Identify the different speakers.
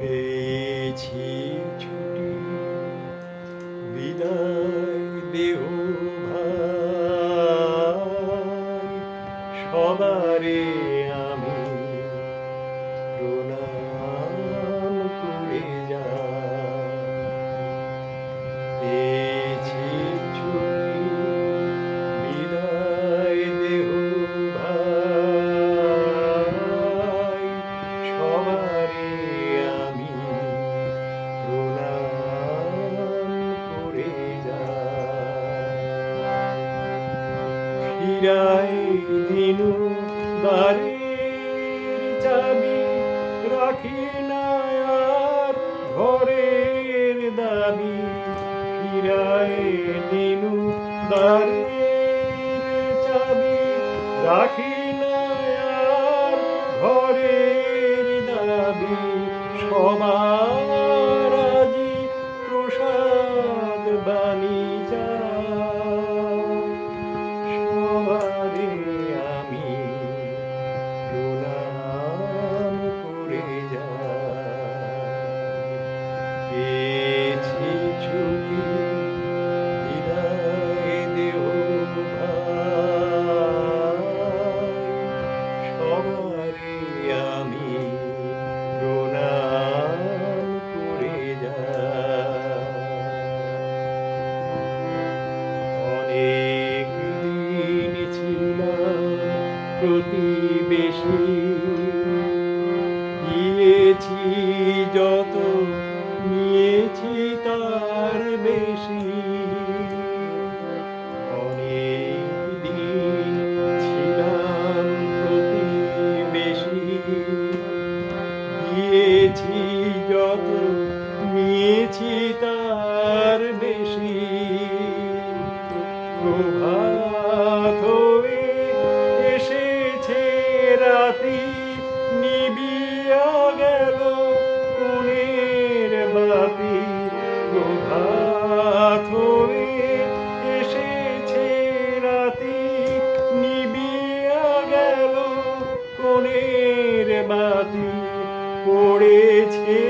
Speaker 1: পেয়েছি ছুটি। বিদায় দেহ ভাই সবারে ফিরাই দিনু বাড়ির চাবি রাখি না আর ঘরের দাবি। ফিরাই দিনু বাড়ির চাবি রাখি না আর ঘরের দাবি। সবার ভাই আমি করে অনেক প্রতিবেশী। যত নিয়েছি তার বেশি। নিয়েছি তার বেশি প্রভাত হয়ে এসেছে রাতি, নিবিয়া গেল কোণের বাতি। প্রভাত হয়ে এসেছে রাতি, নিবিয়া গেল কোণের বাতি। পড়েছে